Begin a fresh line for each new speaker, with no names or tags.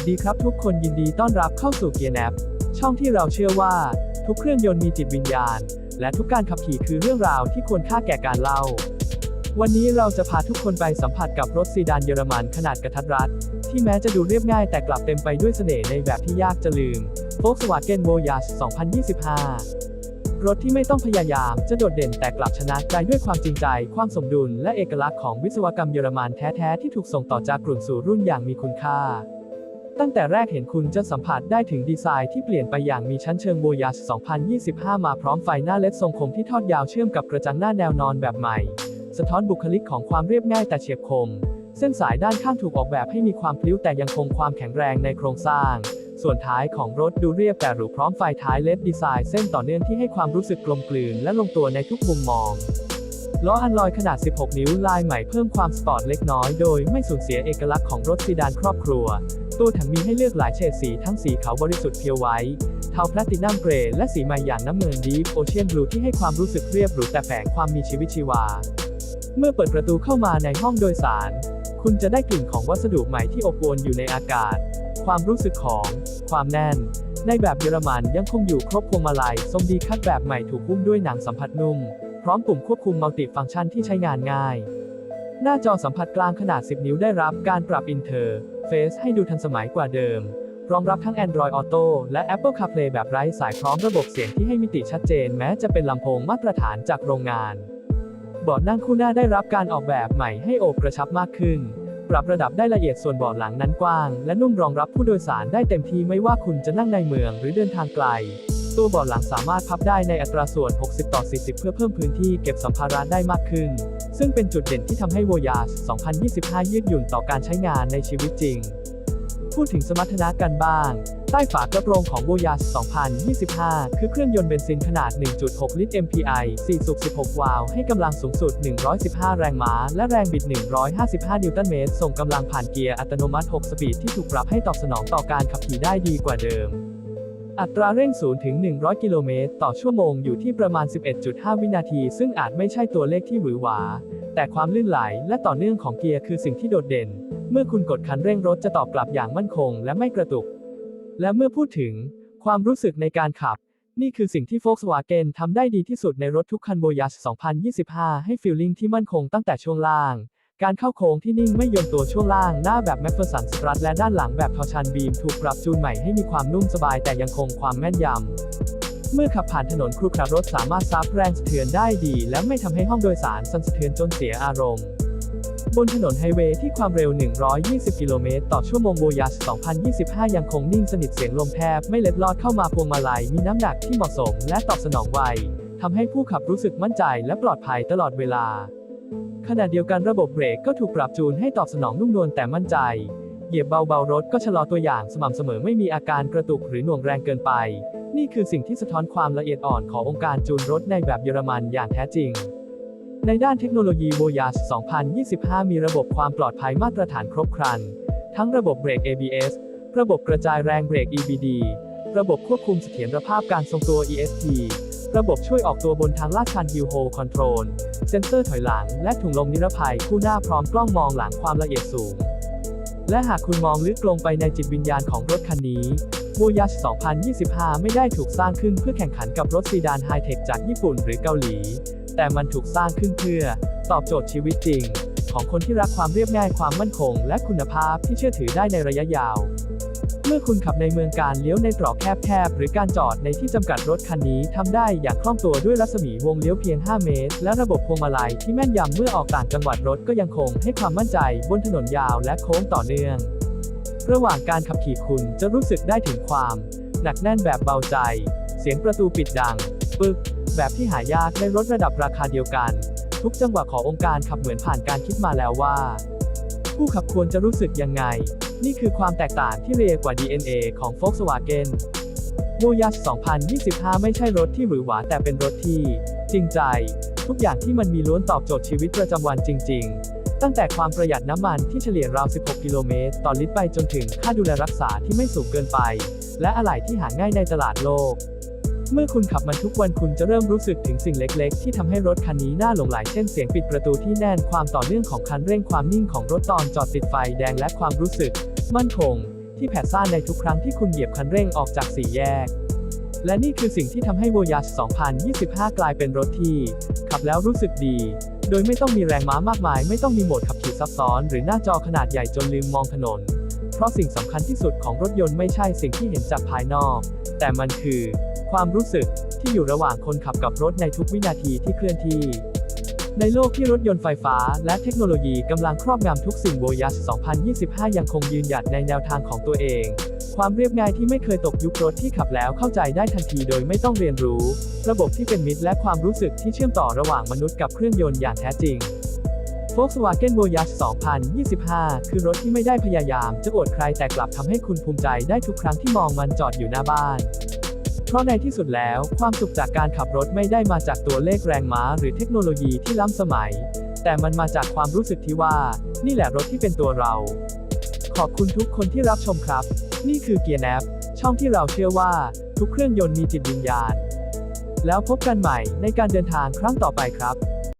สดีครับทุกคนยินดีต้อนรับเข้าสู่เกียร์แนช่องที่เราเชื่อว่า ทุกเครื่องยนต์มีจิตวิญญาณ และทุกการขับขี่คือเรื่องราวที่ควรค่าแก่การเล่า วันนี้เราจะพาทุกคนไปสัมผัสกับรถซีดานเยอรมันขนาดกระทัดรัด ที่แม้จะดูเรียบง่ายแต่กลับเต็มไปด้วยเสน่ห์ในแบบที่ยากจะลืม Volkswagen Voyage 2025 รถที่ไม่ต้องพยายามจะโดดเด่นแต่กลับชนะใจด้วยความจริงใจ ความสมดุลและเอกลักษณ์ของวิศวกรรมเยอรมันแท้ๆที่ถูกส่งต่อจากรุ่นสู่รุ่นอย่างมีคุณค่า ตั้งแต่แรกเห็นคุณจะสัมผัสได้ถึงดีไซน์ที่เปลี่ยนไปอย่างมีชั้นเชิง Voyage 2025 มาพร้อมไฟหน้าเล็ดทรงคมที่ทอดยาวเชื่อมกับกระจังหน้าแนวนอนแบบใหม่ สะท้อนบุคลิกของความเรียบง่ายแต่เฉียบคม เส้นสายด้านข้างถูกออกแบบให้มีความพลิ้วแต่ยังคงความแข็งแรงในโครงสร้าง ส่วนท้ายของรถดูเรียบแต่หรูพร้อมไฟท้ายเล็ดดีไซน์เส้นต่อเนื่องที่ให้ความรู้สึกกลมกลืนและลงตัวในทุกมุมมองล้ออันลอยขนาด 16 นิ้วลายใหม่เพิ่มความสปอร์ตเล็กน้อยโดยไม่สูญเสียเอกลักษณ์ของรถซีดานครอบครัว ตัวถังมีให้เลือกหลายเฉดสีทั้งสีขาวบริสุทธิ์เพียวไว้เทาแพลตินัมเกรย์และสีใหม่อย่างน้ำเงินดีฟโอเชียนบลูที่ให้ความรู้สึกเรียบหรูแต่แฝงความมีชีวิตชีวา เมื่อเปิดประตูเข้ามาในห้องโดยสาร คุณจะได้กลิ่นของวัสดุใหม่ที่อบอวลอยู่ในอากาศ ความรู้สึกของ ความแน่น ในแบบเยอรมันยังคงอยู่ครบพวงมาลัยทรงดีคัดแบบใหม่ถูกหุ้มด้วยหนังสัมผัสนุ่ม พร้อมปุ่มควบคุมมัลติฟังก์ชันที่ใช้งานง่าย หน้าจอสัมผัสกลางขนาด 10 นิ้วได้รับการปรับอินเทอร์เฟซให้ดูทันสมัยกว่าเดิม รองรับทั้ง Android Auto และ Apple CarPlay แบบไร้สายพร้อมระบบเสียงที่ให้มิติชัดเจนแม้จะเป็นลำโพงมาตรฐานจากโรงงานเบาะนั่งคู่หน้าได้รับการออกแบบใหม่ให้โอบกระชับมากขึ้น ปรับระดับได้ละเอียดส่วนเบาะหลังนั้นกว้าง และนุ่มรองรับผู้โดยสารได้เต็มที่ไม่ว่าคุณจะนั่งในเมืองหรือเดินทางไกล ตัวเบาะหลังสามารถพับได้ในอัตราส่วน 60 ต่อ 40 เพื่อเพิ่มพื้นที่เก็บสัมภาระได้มากขึ้น ซึ่งเป็นจุดเด่นที่ทำให้ Voyage 2025 ยืดหยุ่นต่อการใช้งานในชีวิตจริง พูดถึงสมรรถนะกันบ้าง ใต้ฝากระโปรงของ Voyage 2025 คือเครื่องยนต์เบนซินขนาด 1.6 ลิตร MPI 4 สูบ 16 วาล์วให้กำลังสูงสุด 115 แรงม้า และแรงบิด 155 นิวตันเมตร ส่งกำลังผ่านเกียร์อัตโนมัติ 6 สปีดที่ถูกปรับให้ตอบสนองต่อการขับขี่ได้ดีกว่าเดิม อัตราเร่ง 0 ถึง 100 กิโลเมตร ต่อชั่วโมงอยู่ที่ประมาณ 11.5 วินาที ซึ่งอาจไม่ใช่ตัวเลขที่หวือหวา แต่ความลื่นไหลและต่อเนื่องของเกียร์คือสิ่งที่โดดเด่น เมื่อคุณกดคันเร่งรถจะตอบกลับอย่างมั่นคงและไม่กระตุก และเมื่อพูดถึง ความรู้สึกในการขับ นี่คือสิ่งที่ Volkswagen ทำได้ดีที่สุดในรถทุกคัน Voyage 2025 ให้ฟีลลิ่งที่มั่นคงตั้งแต่ช่วงล่าง การเข้าโค้งที่นิ่งไม่โยนตัวช่วงล่างหน้าแบบ m c p h e r s o n Strut และด้านหลังแบบทอชันบีมถูกปรับจูนใหม่ให้มีความนุ่มสบายแต่ยังคงความแม่นยำ เมื่อขับผ่านถนนครุขระรถสามารถซับแรงสะเทือนได้ดี และไม่ทำให้ห้องโดยสารสั่นสะเทือนจนเสียอารมณ์ บนถนนไฮเวย์ที่ความเร็ว 120 กิโลเมตรต่อชั่วโมงโบยัส 2025 ยังคงนิ่งสนิทเสียงลมแทบไม่เล็ดลอดเข้ามาพวงมาลัยมีน้ำหนักที่เหมาะสม และตอบสนองไวทำให้ผู้ขับรู้สึกมั่นใจและปลอดภัยตลอดเวลา ขณะเดียวกันระบบเบรกก็ถูกปรับจูนให้ตอบสนองนุ่มนวลแต่มั่นใจ เหยียบเบาๆรถก็ชะลอตัวอย่างสม่ำเสมอไม่มีอาการกระตุกหรือหน่วงแรงเกินไป นี่คือสิ่งที่สะท้อนความละเอียดอ่อนขององค์การจูนรถในแบบเยอรมันอย่างแท้จริง ในด้านเทคโนโลยี Voyage 2025 มีระบบความปลอดภัยมาตรฐานครบครัน ทั้งระบบเบรก ABS ระบบกระจายแรงเบรก EBD ระบบควบคุมเสถียรภาพการทรงตัว ESP ระบบช่วยออกตัวบนทางลาดชัน Hill Hold Control เซ็นเซอร์ถอยหลัง และถุงลมนิรภัยคู่หน้าพร้อมกล้องมองหลังความละเอียดสูง และหากคุณมองลึกลงไปในจิตวิญญาณของรถคันนี้ Voyage 2025 ไม่ได้ถูกสร้างขึ้นเพื่อแข่งขันกับรถซีดานไฮเทคจากญี่ปุ่นหรือเกาหลี แต่มันถูกสร้างขึ้นเพื่อ ตอบโจทย์ชีวิตจริง ของคนที่รักความเรียบง่ายความมั่นคง และคุณภาพที่เชื่อถือได้ในระยะยาว มื่อคุณขับในเมืองการเลี้ยวในตรอกแคบๆ หรือการจอดในที่จำกัดรถคันนี้ทำได้อย่างคล่องตัวด้วยรัศมีวงเลี้ยวเพียง 5 เมตร และระบบพวงมาลัยที่แม่นยำเมื่อออกต่างจังหวัดรถก็ยังคงให้ความมั่นใจบนถนนยาวและโค้งต่อเนื่อง ระหว่างการขับขี่คุณจะรู้สึกได้ถึงความ หนักแน่นแบบเบาใจ เสียงประตูปิดดัง ปึก แบบที่หายากในรถระดับราคาเดียวกัน ทุกจังหวะขององค์การขับเหมือนผ่านการคิดมาแล้วว่า ผู้ขับควรจะรู้สึกยังไง นี่คือความแตกต่างที่เรียกว่า DNA ของ Volkswagen Voyage 2025 ไม่ใช่รถที่หวือหวาแต่เป็นรถที่ จริงใจ ทุกอย่างที่มันมีล้วนตอบโจทย์ชีวิตประจำวันจริง ๆ ตั้งแต่ความประหยัดน้ำมันที่เฉลี่ยราว 16 กิโลเมตร ต่อลิตรไปจนถึงค่าดูแลรักษาที่ไม่สูงเกินไป และอะไหล่ที่หาง่ายในตลาดโลก เมื่อคุณขับมันทุกวันคุณจะเริ่มรู้สึกถึงสิ่งเล็กๆ ที่ทำให้รถคันนี้น่าหลงใหลเช่นเสียงปิดประตูที่แน่นความต่อเนื่องของคันเร่งความนิ่งของรถตอนจอดติดไฟแดงและความรู้สึก มั่นคง ที่แผดซ่านในทุกครั้งที่คุณเหยียบคันเร่งออกจากสี่แยก และนี่คือสิ่งที่ทำให้ Voyage 2025 กลายเป็นรถที่ ขับแล้วรู้สึกดี โดยไม่ต้องมีแรงม้ามากมาย ไม่ต้องมีโหมดขับขี่ซับซ้อน หรือหน้าจอขนาดใหญ่จนลืมมองถนน เพราะสิ่งสำคัญที่สุดของรถยนต์ไม่ใช่สิ่งที่เห็นจากภายนอก แต่มันคือ ความรู้สึกที่อยู่ระหว่างคนขับกับรถในทุกวินาทีที่เคลื่อนที่ ในโลกที่รถยนต์ไฟฟ้าและเทคโนโลยีกำลังครอบงำทุกสิ่ง Voyage 2025 ยังคงยืนหยัดในแนวทางของตัวเอง ความเรียบง่ายที่ไม่เคยตกยุครถที่ขับแล้วเข้าใจได้ทันทีโดยไม่ต้องเรียนรู้ ระบบที่เป็นมิตรและความรู้สึกที่เชื่อมต่อระหว่างมนุษย์กับเครื่องยนต์อย่างแท้จริง Volkswagen Voyage 2025 คือรถที่ไม่ได้พยายามจะอวดใครแต่กลับทำให้คุณภูมิใจได้ทุกครั้งที่มองมันจอดอยู่หน้าบ้าน เพราะในที่สุดแล้วความสุขจากการขับรถไม่ได้มาจากตัวเลขแรงม้าหรือเทคโนโลยีที่ล้ำสมัย แต่มันมาจากความรู้สึกที่ว่า นี่แหละรถที่เป็นตัวเรา ขอบคุณทุกคนที่รับชมครับ นี่คือเกียร์แนบช่องที่เราเชื่อว่า ทุกเครื่องยนต์มีจิตวิญญาณ แล้วพบกันใหม่ในการเดินทางครั้งต่อไปครับ